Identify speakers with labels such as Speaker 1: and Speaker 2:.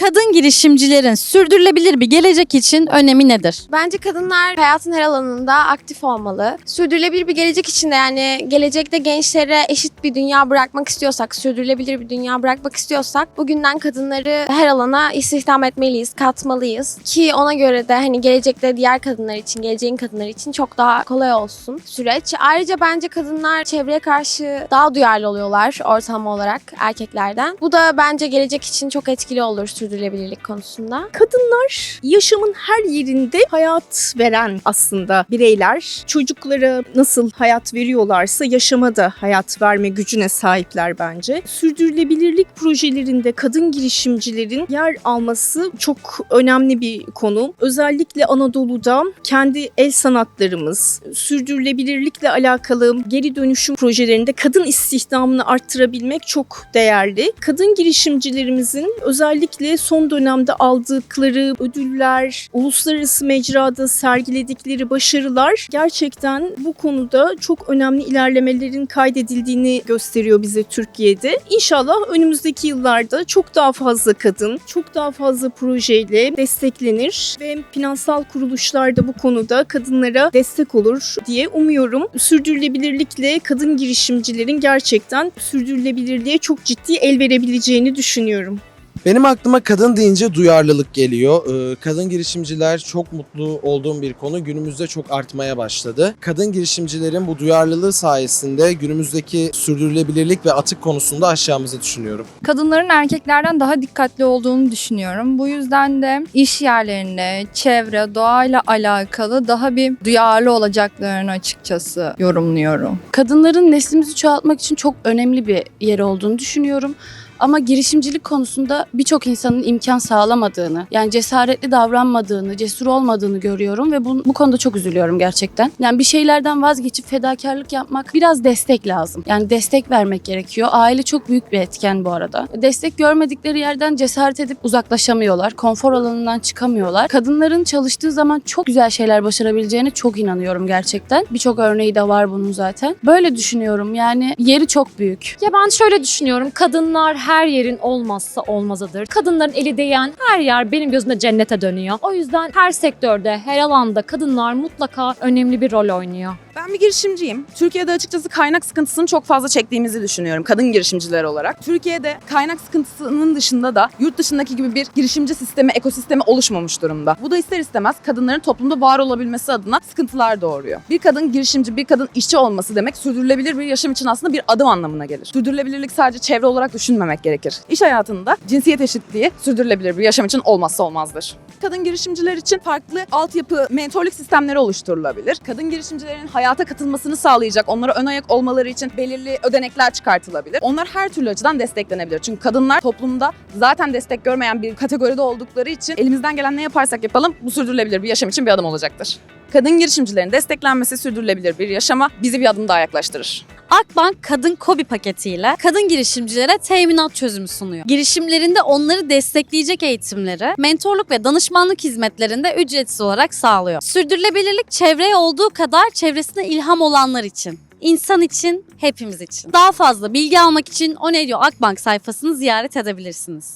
Speaker 1: Kadın girişimcilerin sürdürülebilir bir gelecek için önemi nedir?
Speaker 2: Bence kadınlar hayatın her alanında aktif olmalı. Sürdürülebilir bir gelecek için de yani gelecekte gençlere eşit bir dünya bırakmak istiyorsak, sürdürülebilir bir dünya bırakmak istiyorsak bugünden kadınları her alana istihdam etmeliyiz, katmalıyız. Ki ona göre de hani gelecekte diğer kadınlar için, geleceğin kadınları için çok daha kolay olsun süreç. Ayrıca bence kadınlar çevreye karşı daha duyarlı oluyorlar ortam olarak erkeklerden. Bu da bence gelecek için çok etkili olur sürdürülebilirlik konusunda.
Speaker 3: Kadınlar yaşamın her yerinde hayat veren aslında bireyler. Çocuklara nasıl hayat veriyorlarsa yaşama da hayat verme gücüne sahipler bence. Sürdürülebilirlik projelerinde kadın girişimcilerin yer alması çok önemli bir konu. Özellikle Anadolu'da kendi el sanatlarımız, sürdürülebilirlikle alakalı geri dönüşüm projelerinde kadın istihdamını arttırabilmek çok değerli. Kadın girişimcilerimizin özellikle son dönemde aldıkları ödüller, uluslararası mecrada sergiledikleri başarılar gerçekten bu konuda çok önemli ilerlemelerin kaydedildiğini gösteriyor bize Türkiye'de. İnşallah önümüzdeki yıllarda çok daha fazla kadın, çok daha fazla projeyle desteklenir ve finansal kuruluşlar da bu konuda kadınlara destek olur diye umuyorum. Sürdürülebilirlikle kadın girişimcilerin gerçekten sürdürülebilirliğe çok ciddi el verebileceğini düşünüyorum.
Speaker 4: Benim aklıma kadın deyince duyarlılık geliyor. Ee, Kadın girişimciler çok mutlu olduğum bir konu. Günümüzde çok artmaya başladı. Kadın girişimcilerin bu duyarlılığı sayesinde günümüzdeki sürdürülebilirlik ve atık konusunda aşağımızı düşünüyorum.
Speaker 5: kadınların erkeklerden daha dikkatli olduğunu düşünüyorum. Bu yüzden de iş yerlerinde çevre, doğayla alakalı daha bir duyarlı olacaklarını açıkçası yorumluyorum.
Speaker 6: kadınların neslimizi çoğaltmak için çok önemli bir yer olduğunu düşünüyorum. Ama girişimcilik konusunda birçok insanın imkan sağlamadığını, yani cesaretli davranmadığını, cesur olmadığını görüyorum ve bu, bu konuda çok üzülüyorum gerçekten. Yani bir şeylerden vazgeçip fedakarlık yapmak biraz destek lazım. Yani destek vermek gerekiyor. Aile çok büyük bir etken bu arada. Destek görmedikleri yerden cesaret edip uzaklaşamıyorlar. Konfor alanından çıkamıyorlar. Kadınların çalıştığı zaman çok güzel şeyler başarabileceğine çok inanıyorum gerçekten. Birçok örneği de var bunun zaten. Böyle düşünüyorum yani yeri çok büyük.
Speaker 7: Ya ben şöyle düşünüyorum. Kadınlar her yerin olmazsa olmazıdır. Kadınların eli değen her yer benim gözümde cennete dönüyor. O yüzden her sektörde, her alanda kadınlar mutlaka önemli bir rol oynuyor.
Speaker 8: Ben bir girişimciyim. Türkiye'de açıkçası kaynak sıkıntısını çok fazla çektiğimizi düşünüyorum kadın girişimciler olarak. Türkiye'de kaynak sıkıntısının dışında da yurt dışındaki gibi bir girişimci sistemi, ekosistemi oluşmamış durumda. Bu da ister istemez kadınların toplumda var olabilmesi adına sıkıntılar doğuruyor. Bir kadın girişimci, bir kadın işçi olması demek sürdürülebilir bir yaşam için aslında bir adım anlamına gelir. Sürdürülebilirlik sadece çevre olarak düşünmemek gerekir. İş hayatında cinsiyet eşitliği sürdürülebilir bir yaşam için olmazsa olmazdır. Kadın girişimciler için farklı altyapı, mentorluk sistemleri oluşturulabilir. Kadın girişimcilerin hayata katılmasını sağlayacak, onlara ön ayak olmaları için belirli ödenekler çıkartılabilir. Onlar her türlü açıdan desteklenebilir. Çünkü kadınlar toplumda zaten destek görmeyen bir kategoride oldukları için elimizden gelen ne yaparsak yapalım bu sürdürülebilir bir yaşam için bir adım olacaktır. Kadın girişimcilerin desteklenmesi sürdürülebilir bir yaşama bizi bir adım daha yaklaştırır.
Speaker 1: Akbank Kadın Kobi paketiyle kadın girişimcilere teminat çözümü sunuyor. Girişimlerinde onları destekleyecek eğitimleri, mentorluk ve danışmanlık hizmetlerinde ücretsiz olarak sağlıyor. Sürdürülebilirlik çevreye olduğu kadar çevresine ilham olanlar için. İnsan için, hepimiz için. Daha fazla bilgi almak için O Ne Diyor Akbank sayfasını ziyaret edebilirsiniz.